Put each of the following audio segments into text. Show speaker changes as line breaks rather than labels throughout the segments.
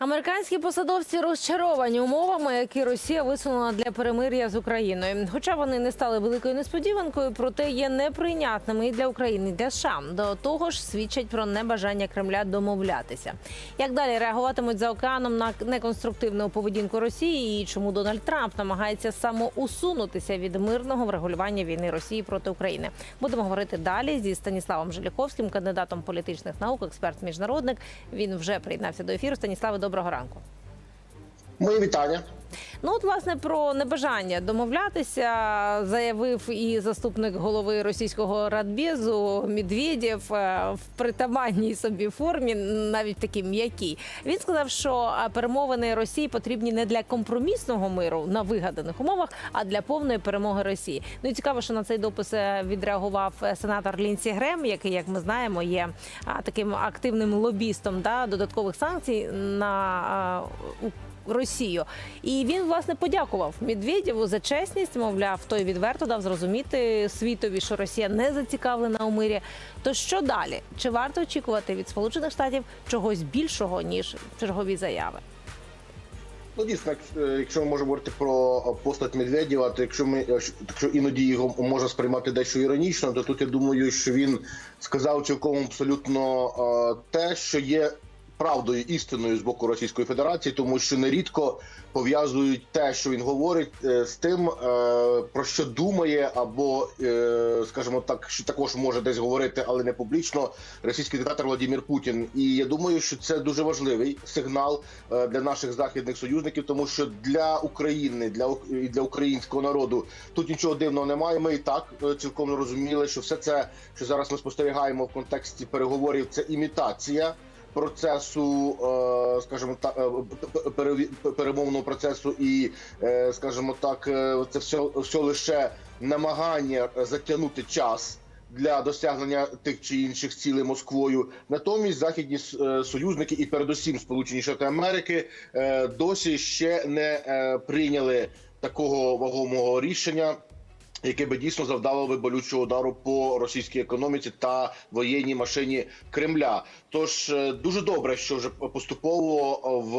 Американські посадовці розчаровані умовами, які Росія висунула для перемир'я з Україною. Хоча вони не стали великою несподіванкою, проте є неприйнятними і для України, і для США. До того ж, свідчать про небажання Кремля домовлятися. Як далі реагуватимуть за океаном на неконструктивну поведінку Росії і чому Дональд Трамп намагається самоусунутися від мирного врегулювання війни Росії проти України? Будемо говорити далі зі Станіславом Жиляковським, кандидатом політичних наук, експерт міжнародник. Він вже приєднався до ефіру. Станіславе, доброго ранку.
Мої вітання.
Ну, от, власне, про небажання домовлятися заявив і заступник голови російського радбезу Медведєв е, в притаманній собі формі, навіть такій м'якій. Він сказав, що е, перемовини Росії потрібні не для компромісного миру на вигаданих умовах, а для повної перемоги Росії. Ну і цікаво, що на цей допис е, відреагував сенатор Лінсі Грем, який, як ми знаємо, є таким активним лобістом да, додаткових санкцій на Росію. І він власне подякував Медведєву за чесність. Мовляв, той відверто дав зрозуміти світові, що Росія не зацікавлена у мирі. То що далі? Чи варто очікувати від Сполучених Штатів чогось більшого ніж чергові заяви?
Ну дійсно, е, якщо ми можемо говорити про е, постать Медведєва, то якщо ми е, якщо іноді його можна сприймати дещо іронічно, то тут я думаю, що він сказав цілком абсолютно е, те, що є правдою істиною з боку Російської Федерації, тому що нерідко пов'язують те, що він говорить, е, з тим, е, про що думає, або, е, скажімо так, що також може десь говорити, але не публічно, російський диктатор Владимир Путін. І я думаю, що це дуже важливий сигнал для наших західних союзників, тому що для України, для для українського народу тут нічого дивного немає. Ми і так цілком розуміли, що все це, що зараз ми спостерігаємо в контексті переговорів, це імітація процесу, е, скажімо так, е, перемовного процесу, і е, скажімо так, це все, все лише намагання затягнути час. Для досягнення тих чи інших цілей Москвою, натомість західні союзники і передусім Сполучені Штати Америки досі ще не прийняли такого вагомого рішення, яке би дійсно завдало би болючого удару по російській економіці та воєнній машині Кремля. Тож е, дуже добре, що вже поступово в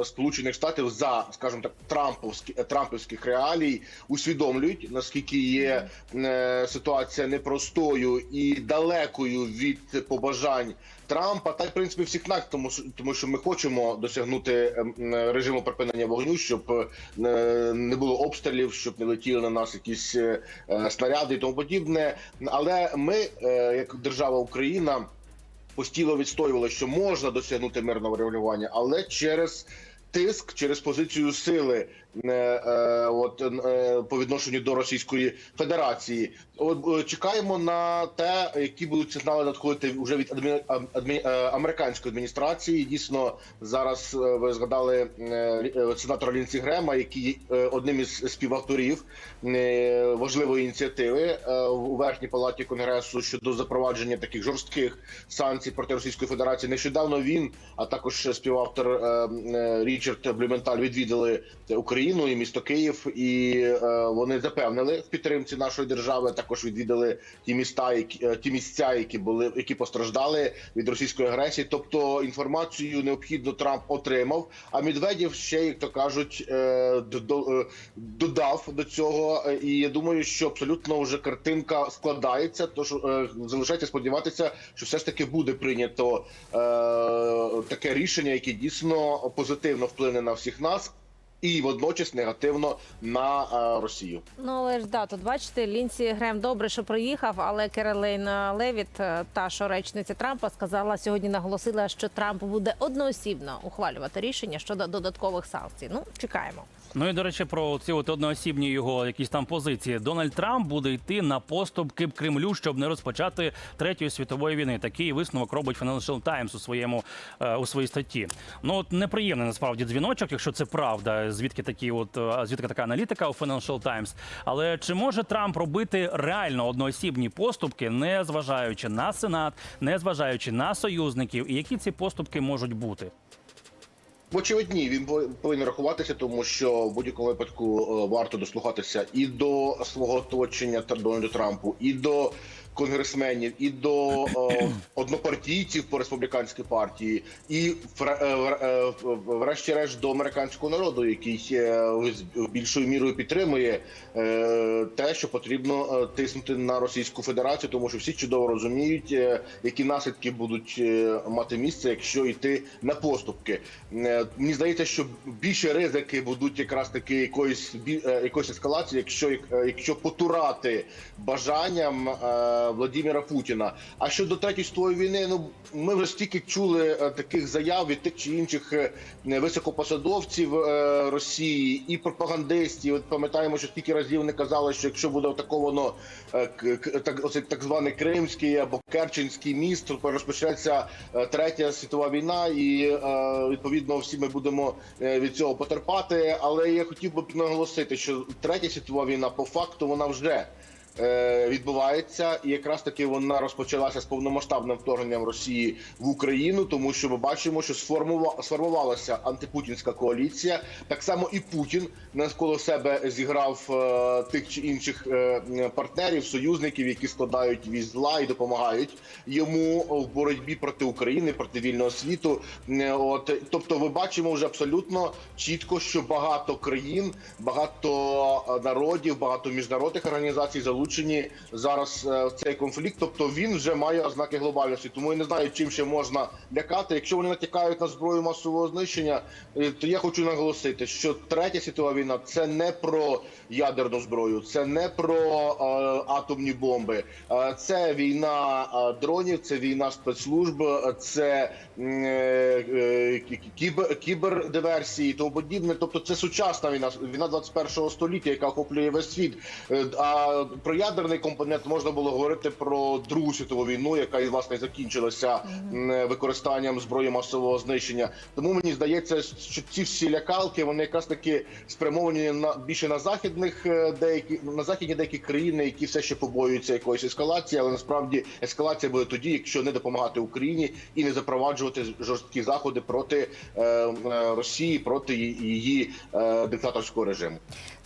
е, Сполучених Штатів за, скажімо так, трамповські е, трампівських реалій усвідомлюють наскільки є е, ситуація непростою і далекою від побажань Трампа, та й в принципі всіх нас, тому тому, що ми хочемо досягнути ем, е, режиму припинення вогню, щоб е, не було обстрілів, щоб не летіли на нас якісь е, е, снаряди і тому подібне. Але ми, е, як держава Україна, постійно відстоювали, що можна досягнути мирного регулювання, але через тиск, через позицію сили е, е, от, е, по відношенню до Російської Федерації. От, е, чекаємо на те, які будуть сигнали надходити вже від адмі... адмі... е, американської адміністрації. Дійсно, зараз е, ви згадали е, е, сенатора Лінсі Грема, який є е, одним із співавторів е, важливої ініціативи е, у верхній палаті конгресу щодо запровадження таких жорстких санкцій проти Російської Федерації. Нещодавно він, а також співавтор е, е, Річард Блюменталь відвідали Україну і місто Київ, і е, вони запевнили в підтримці нашої держави. Також відвідали ті міста, які е, ті місця, які були які постраждали від російської агресії. Тобто інформацію необхідно Трамп отримав. А Медведєв ще, як то кажуть, е, до- е, додав до цього. Е, І я думаю, що абсолютно вже картинка складається. Тож е, залишається сподіватися, що все ж таки буде прийнято е, таке рішення, яке дійсно позитивно вплине на всіх нас. І водночас негативно на е, Росію.
Ну але ж да, тут бачите, лінці Грем добре, що приїхав, але Керолейн Левіт, е, та що речниця Трампа, сказала сьогодні, наголосила, що Трамп буде одноосібно ухвалювати рішення щодо додаткових санкцій. Ну чекаємо.
Ну і до речі, про ці от одноосібні його якісь там позиції. Дональд Трамп буде йти на поступки Кремлю, щоб не розпочати третьої світової війни. Такий висновок робить Financial Times у своєму е, у своїй статті. Ну от неприємний насправді дзвіночок, якщо це правда. Звідки такі, от е, звідки така аналітика у Financial Times. Але чи може Трамп робити реально одноосібні поступки, не зважаючи на сенат, не зважаючи на союзників, і які ці поступки можуть бути?
Вочевидь, ні, він повинен рахуватися, тому що в будь-якому випадку е, варто дослухатися і до свого оточення та Дональду Трампу, і до конгресменів, і до е, однопартійців по республіканській партії, і е, е, врешті-решт до американського народу, який більшою мірою підтримує те, що потрібно тиснути на Російську Федерацію, тому що всі чудово розуміють, які наслідки будуть мати місце, якщо йти на поступки. Мені здається, що більше ризики будуть якраз таки якоїсь якоїсь ескалації, якщо якщо потурати бажанням Владимира Путіна. А щодо третьої світової війни, ну ми вже стільки чули е, таких заяв від тих чи інших е, високопосадовців е, Росії і пропагандистів. От пам'ятаємо, що скільки разів вони казали, що якщо буде атаковано так, оцей так званий Кримський або Керченський міст, то розпочнеться третя світова війна, і відповідно всі ми будемо від цього потерпати. Але я хотів би наголосити, що третя світова війна по факту вона вже відбувається, і якраз таки вона розпочалася з повномасштабним вторгненням Росії в Україну, тому що ми бачимо, що сформува- сформувалася антипутінська коаліція. Так само і Путін навколо себе зіграв е, тих чи інших е, партнерів, союзників, які складають віз зла і допомагають йому в боротьбі проти України, проти вільного світу. Е, От тобто, ми бачимо вже абсолютно чітко, що багато країн, багато е, народів, багато міжнародних організацій залучені зараз е, в цей конфлікт. Тобто він вже має ознаки глобальності. Тому я не знаю, чим ще можна лякати. Якщо вони натякають на зброю масового знищення, е, то я хочу наголосити, що третя світова війна це не про ядерну зброю, це не про е, атомні бомби, це війна дронів, це війна спецслужб, це кібер, кібердиверсії і тому подібне. Тобто, це сучасна війна, війна 21 століття, яка охоплює весь світ. А про ядерний компонент можна було говорити про Другу світову війну, яка і власне закінчилася використанням зброї масового знищення. Тому мені здається, що ці всі лякалки вони якраз таки спрямовані на більше на західних е, деякі на західні деякі країни, які все ще побоюються якоїсь ескалації, але насправді ескалація буде тоді, якщо не допомагати Україні і не запроваджувати жорсткі заходи проти е, е, Росії, проти її е, диктаторського режиму.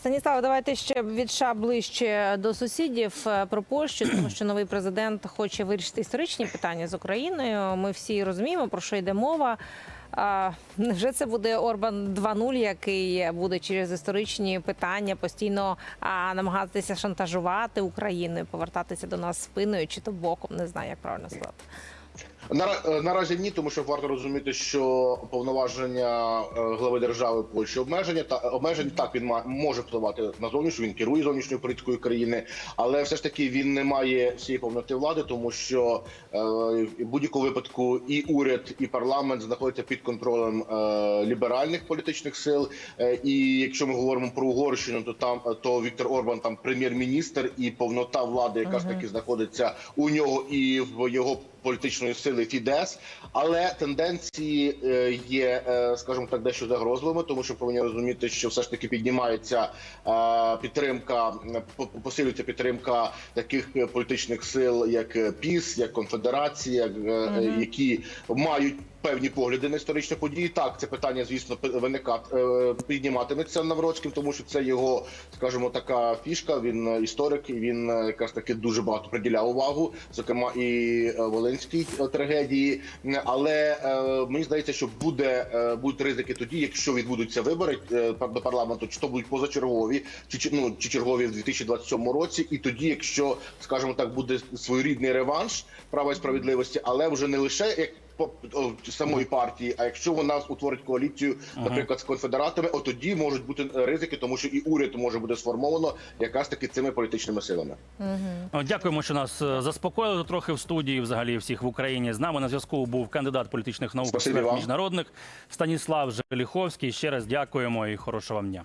Станіслав, давайте ще від США ближче до сусідів е, про Польщу, тому що новий президент хоче вирішити історичні питання з Україною. Ми всі розуміємо, про що йде мова. А, Невже це буде Орбан 2.0, який буде через історичні питання постійно а, намагатися шантажувати Україну, повертатися до нас спиною чи то боком? Не знаю, як правильно сказати.
Нара- е, Наразі ні, тому що варто розуміти, що повноваження е, глави держави Польщі обмежені та обмежені. Так він ма- може впливати на зовнішню. Він керує зовнішньою політикою країни, але все ж таки він не має всієї повноти влади, тому що е, в будь-якому випадку і уряд, і парламент знаходяться під контролем е, ліберальних політичних сил. Е, і якщо ми говоримо про Угорщину, то там е, то Віктор Орбан там прем'єр-міністр і повнота влади, яка ж таки знаходиться у нього і в його політичної сили Фідес, але тенденції е, є, е, скажімо так, дещо загрозливими, тому що повинні розуміти, що все ж таки піднімається е, підтримка, по- посилюється підтримка таких політичних сил, як ПІС, як Конфедерація, як, які мають. Певні погляди на історичні події. Так, це питання, звісно, пи- виникат е, підніматиметься Навроцьким, тому що це його, скажімо, така фішка. Він е, історик, і він е, якраз таки дуже багато приділяв увагу, зокрема і Волинській трагедії. Але мені здається, що буде будуть ризики тоді, якщо відбудуться вибори до парламенту, чи то будуть позачергові, чи ну чи чергові в 2027 році, і тоді, якщо скажімо так, буде своєрідний реванш права і справедливості, але вже не лише як самої партії. А якщо вона утворить коаліцію, наприклад, з конфедератами, от тоді можуть бути ризики, тому що і уряд може бути сформовано якраз таки цими політичними силами.
Дякуємо, що нас е, заспокоїли трохи в студії. Взагалі всіх в Україні з нами на зв'язку був кандидат політичних наук міжнародних Станіслав Желіховський. Ще раз дякуємо і хорошого вам дня.